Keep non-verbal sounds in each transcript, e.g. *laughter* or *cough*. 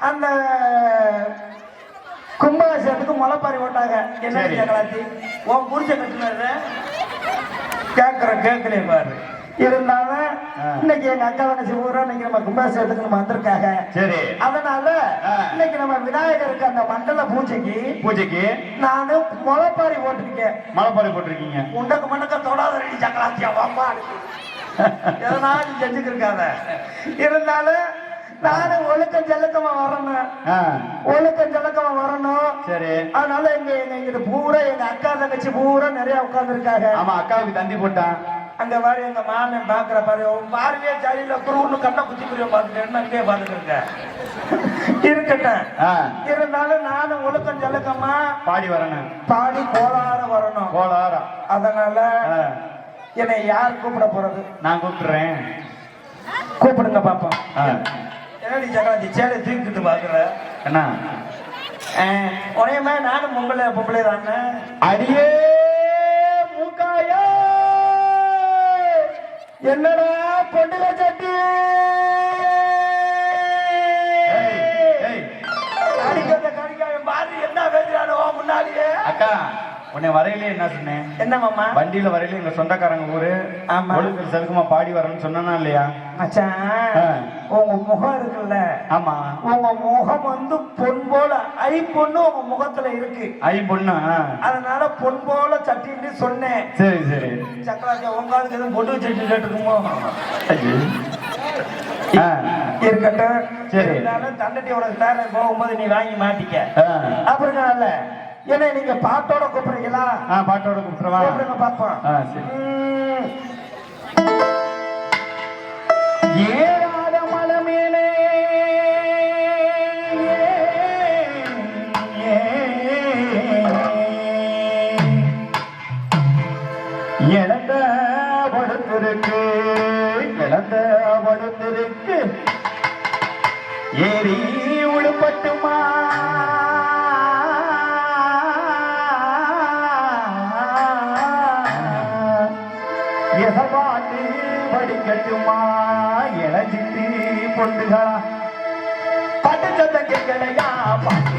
அந்த கும்பாபிஷேகத்துக்கு முளைப்பாரி போட்டாங்க என்ன. கலாச்சி உன் புரிச்ச கட்டுனாரு கேட்குற கேட்கலையே பாரு. இருந்தாலும். இன்னைக்கு எங்க அக்கா தங்கச்சி ஊரா இன்னைக்கு நம்ம கும்பாபிஷேகத்துக்கு நம்ம வந்திருக்காங்க. சரி. அதனால. இன்னைக்கு நம்ம விநாயகருக்கு அந்த மண்டல பூஜைக்கு பூஜைக்கு நானு முளைப்பாரி போட்டிருக்கேன். மலைப்பாறை போட்டிருக்கீங்க. உண்டக்கு மண்டக்க தொடாத ரெடி சக்கலாச்சியா வாப்பா *laughs* எதனா நீ செஞ்சுக்கிருக்காத. இருந்தாலும் நானும் ஒழுக்கம் செலுக்கமா வரணும். ஒழுக்கம் செலுக்கமா வரணும். சரி. அதனால எங்க எங்க இங்க பூரா எங்க அக்கா தங்கச்சி பூரா நிறைய உட்கார்ந்துருக்காங்க. ஆமா அக்காவுக்கு தந்தி போட்டான். அங்க பாரு எங்க மாமன் பாக்குற பாரு உன் பார்வையே சரியில்லை குருன்னு கண்ணை குச்சி புரிய பாத்துட்டேன்னு அங்கேயே பாத்துக்கிருக்க இருக்கட்டும். இருந்தாலும் நானும் ஒழுக்கம் செலுக்கமா பாடி வரணும். பாடி கோளாற வரணும். கோளாரம் அதனால என்னை யார் கூப்பிட போறது? நான் கூப்பிடுறேன். கூப்பிடுங்க பாப்போம். என்னடி ஜெகராஜி சேலை தூக்கிட்டு பாக்குற என்ன உனையமே நானும் பொம்பளை பொம்பளை தானே. அடியே மூக்காயா. என்னடா பொண்ணுக சட்டி. அடிக்கிறத கடிக்காம பாரு என்ன பேசுறானோ முன்னாடியே. அக்கா உன்னை வரையிலே என்ன சொன்னேன்? என்ன மாமா? வண்டியில வரையில எங்க சொந்தக்காரங்க ஊரு. ஆமா. ஒழுங்கு செலுக்குமா பாடி வரணும்னு சொன்னா இல்லையா? மச்சான். உங்க முகம் இருக்குல்ல? ஆமா. உங்க முகம் வந்து பொன் போல ஐ பொண்ணு உங்க முகத்துல இருக்கு. ஐ பொண்ணு. அதனால பொன் போல சட்டின்னு சொன்னேன். சரி சரி. சக்கராஜா உங்காளுக்கு எதுவும் பொட்டு சட்டி கேட்டுக்குமோ? இருக்கட்டும். சரி. தண்டட்டி உனக்கு தரேன் போகும்போது நீ வாங்கி மாட்டிக்க. அப்புறம் இல்ல என்ன நீங்க பாட்டோட கூப்பிடுறீங்களா? ஆ, பாட்டோட கூப்பிட்டுருவா கூப்பிடுங்க பாப்போம். ஏறாத மலை மேலே இழந்த படுத்திருக்கு இழந்த படுத்திருக்கு. ஏறி உழுப்பட்டுமா? கட்டுமா? என சித்தி பொண்ணுகளா பாட்டு சத்தம் கேட்கலையா? பாட்டு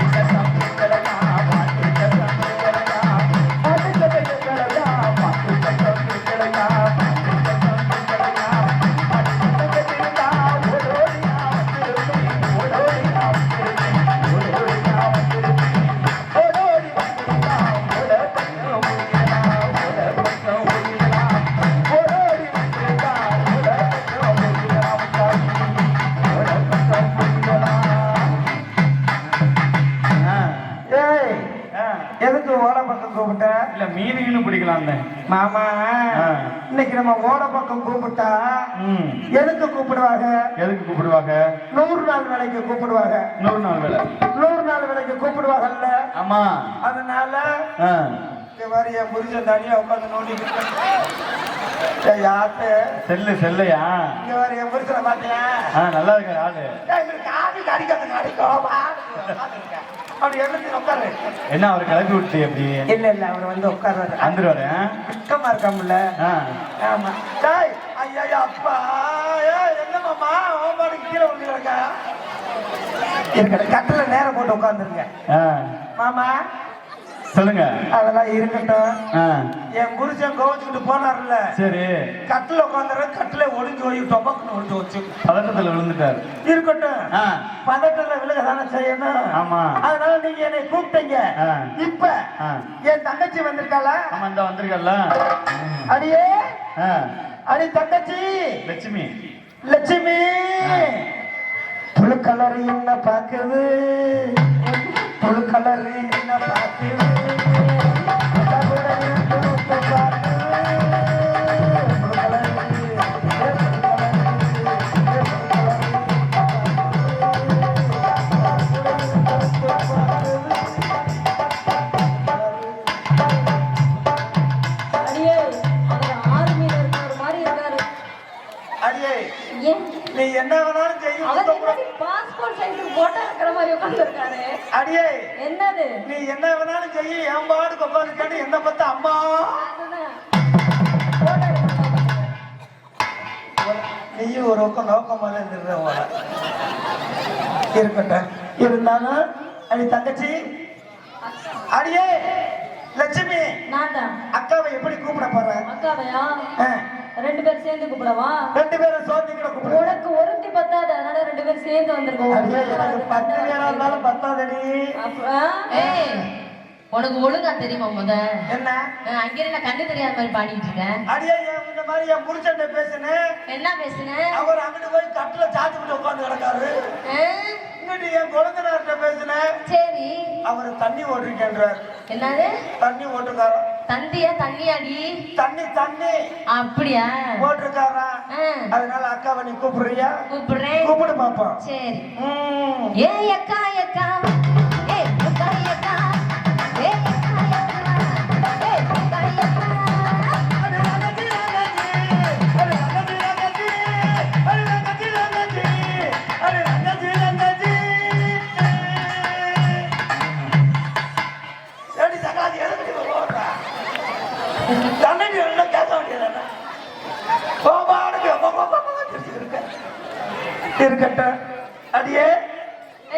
மீனுகளும் பிடிக்கலாம் மாமா. இன்னைக்கு நம்ம ஓட பக்கம் கூப்பிட்டா எதுக்கு கூப்பிடுவாங்க? எதுக்கு கூப்பிடுவாங்க? நூறு நாள் வேலைக்கு கூப்பிடுவாங்க. நூறு நாள் வேலை. நூறு நாள் வேலைக்கு கூப்பிடுவாங்கல்ல. ஆமா. அதனால மாதிரி என் புருஷன் தனியா உட்காந்து யாத்து செல்லு செல்லையா? இங்க வர என் புருஷனை பாத்தியா நல்லா இருக்க ஆளு. என்ன அவர் கிளப்பி விட்டு எப்படி இல்ல இல்ல அவர் வந்து உட்கார்றாரு. வந்துருவாரு வெக்கமா இருக்காமல ஆமா. டேய் ஐயா அப்பா. என்ன மாமா பாட்டுக்கு கீழே விழுந்துருக்க இருக்கட்டும் கட்டில நேரம் போட்டு உட்காந்துருங்க மாமா சொல்லுங்க. அதெல்லாம் இருக்கட்டும். என் புருஷன் கோவச்சுக்கிட்டு போனார்ல. சரி. கட்டில உட்காந்துற கட்டில ஒளிஞ்சு போய் டொபக்குன்னு ஒளிஞ்சு வச்சு பதட்டத்துல விழுந்துட்டாரு. இருக்கட்டும். பதட்டத்துல விழுக தானே செய்யணும். ஆமா. அதனால நீங்க என்னை கூப்பிட்டீங்க. இப்ப. என் தங்கச்சி வந்திருக்காளா? ஆமா இந்த வந்திருக்கல்ல அடியே. அடி தங்கச்சி. லட்சுமி. லட்சுமி. புழு கலர் என்ன பாக்குது புழு கலர் என்ன மாதிரி உட்கார்ந்துருக்காரு அடியே என்னது? நீ என்ன வேணாலும் செய்ய என் பாடுக்கு உட்காந்துருக்கேன்னு என்ன பார்த்து அம்மா. நீயும் ஒரு பக்கம் நோக்கமாக இருந்துடுற போல இருக்கட்டும். இருந்தாலும் அடி தங்கச்சி. அடியே லட்சுமி. அக்காவை எப்படி கூப்பிட போற? அக்காவையா? ரெண்டு பேரும் சேர்ந்து கூப்பிடவா? ரெண்டு பேரும் சோதிக்கிற கூப்பிடு. உனக்கு ஒருத்தி பத்தாது பேரும் சேர்ந்து எனக்கு பத்து பேரா வந்திருக்கோம் இருந்தாலும் பத்தாதடி. அப்புறம் ஏய் உனக்கு ஒழுங்கா தெரியுமா முத? என்ன? அங்கே நான் கண்ணு தெரியாத மாதிரி பாடிட்டு இருக்கேன் அடியே இந்த மாதிரி என் புருஷன்ட்ட பேசுனேன் என்ன பேசுன? அவர் அங்கிட்டு போய் கட்டில சாத்தி விட்டு உட்காந்து கிடக்காரு. இங்கிட்டு என் குழந்தைனார்ட்ட பேசுனேன் சரி. அவர் தண்ணி ஓட்டிருக்கேன்றார் என்னது? தண்ணி ஓட்டுக்காரா? தந்தியா தண்ணியாடி? தண்ணி தண்ணி. அப்படியா? ஓட்டுக்காரா அஹ் அதனால அக்காவை நீ கூப்பிடுறியா? கூப்பிடுறேன். கூப்பிடு பாப்போம் சரி. ஏய் அக்கா அக்கா.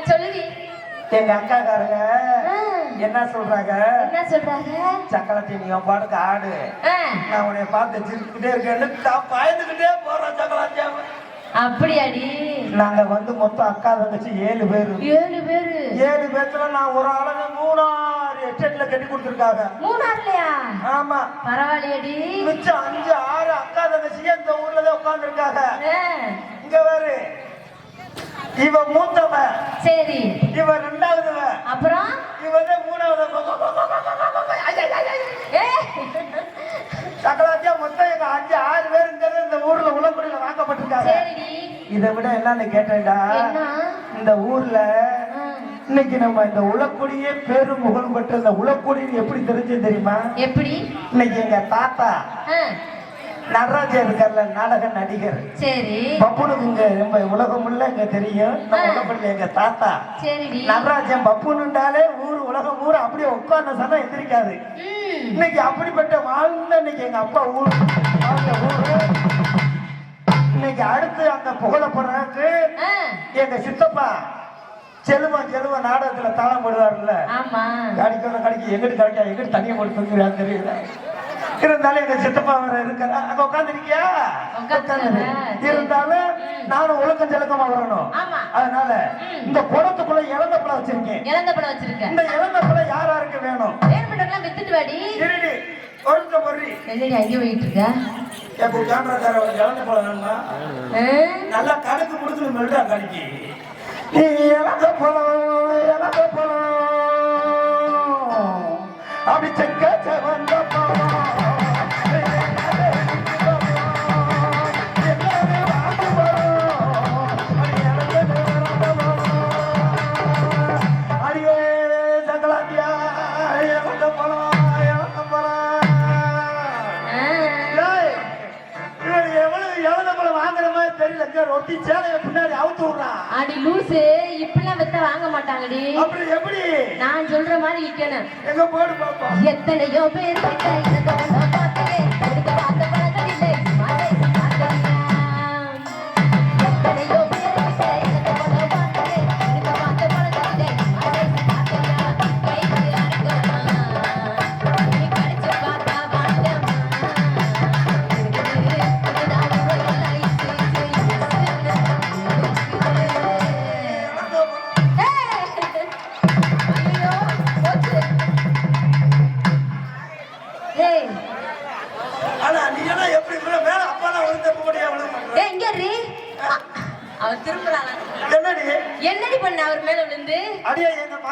சொல்லுடி எங்க அக்காக்காரங்க என்ன சொல்றாங்க? என்ன சொல்றாங்க? சக்கலத்தை நீ பாட்டுக்கு ஆடு. நான் உன்னை பார்த்து சிரிச்சுக்கிட்டே இருக்கேன்னு தான் பயந்துக்கிட்டே போறேன் சக்கலாத்தியாம அப்படியாடி? நாங்க வந்து மொத்தம் அக்கா தங்கச்சி ஏழு பேரு. ஏழு பேரு. ஏழு பேர்த்துல நான் ஒரு ஆளுங்க மூணாறு எஸ்டேட்ல கட்டி கொடுத்துருக்காங்க. மூணாறுலயா? ஆமா. பரவாயில்லையடி. மிச்சம் அஞ்சு ஆறு அக்கா தங்கச்சியே இந்த ஊர்ல தான் உட்கார்ந்துருக்காங்க. இங்க வேறு இவ மூத்தவன் சரி. இவ ரெண்டாவதுவன் அப்புறம்? இவன் தான் மூணாவது ஏய் சக்கலாத்தியா மொத்தம் எங்க அஞ்சு ஆறு பேர் இந்த இந்த ஊர்ல உலக்குடியில வாங்கப்பட்டிருக்காங்க. இதை விட என்னன்னு கேட்டேன்டா. இந்த ஊர்ல இன்னைக்கு நம்ம இந்த உலக்குடியே பெரும் புகழ் பெற்ற இந்த உலக்குடின்னு எப்படி தெரிஞ்சது தெரியுமா? எப்படி? இன்னைக்கு எங்க தாத்தா அஹ் நடராஜன் இருக்கார்ல நாடக நடிகர். சரி. பப்புனுக்கு இங்க நம்ம உலகம் உள்ள இங்க தெரியும். உலகப்பள்ளி எங்க தாத்தா. நடராஜன் பப்புனுண்டாலே ஊர் உலகம் ஊர் அப்படியே உட்கார்ந்த சனம் எந்திரிக்காது. இன்னைக்கு அப்படிப்பட்ட வாழ்ந்த இன்னைக்கு எங்க அப்பா ஊர் வாழ்ந்த ஊரு. இன்னைக்கு அடுத்து அந்த புகழப்படுறதுக்கு அஹ் எங்க சித்தப்பா செல்வம் செல்வம் நாடகத்துல தாளம் போடுவார்ல கடிக்கிற கடிக்கு எங்கிட்டு கிடைக்கா எங்கிட்டு தனியா போட்டு தூங்குறான்னு தெரியல. இருந்தாலும் எங்க சித்தப்பா வேற இருக்கிறா அங்க உட்காந்துருக்கியா. இருந்தாலும் நானும் ஒழுக்கம் செலுக்கமா வரணும். அதனால. இந்த குடத்துக்குள்ள இழந்த பழம் வச்சிருக்கேன். இழந்த படம் வச்சிருக்க. இந்த இழந்த பழம் யார் யாருக்கு வேணும்? வேணுமெல்லாம் வித்துட்டு வாடி. இருடி ஒருத்த பொறி என்னடி அங்கே போயிட்டு இருக்க? எப்போ கேமராக்கார இழந்த பழம் வேணுமா? நல்லா கணக்கு முடிச்சு மெல்டா கடிக்கு. நீ இழந்த பழம் இழந்த பழம் அப்படி செக்க ரொட்டி சேலைய பின்னாடி அவுத்து விடுறான் அடி லூசு இப்படிலாம் வித்த வாங்க மாட்டாங்கடி. அப்படி எப்படி? நான் சொல்ற மாதிரி விக்கணும் எங்க போடு பாப்போம் எத்தனையோ பேர் கிட்ட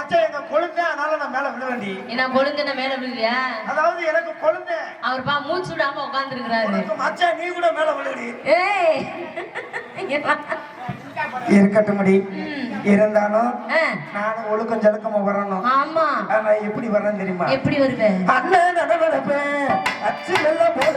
மச்சான் எங்க கொழுந்த அதனால நான் மேல விழுவேண்டி என்ன கொழுந்தன மேல விழுவியா? அதாவது எனக்கு கொழுந்த. அவர் பா மூச்சு விடாம உட்கார்ந்து மச்சான் நீ கூட மேல விழுடி ஏய். இருக்கட்டும். இருந்தாலும் நானும் ஒழுக்கம் செலுக்கமா வரணும். ஆமா. ஆனா எப்படி வரேன் தெரியுமா? எப்படி வருவ? அண்ணன் நடவடிப்பேன் அச்சு வெள்ள போல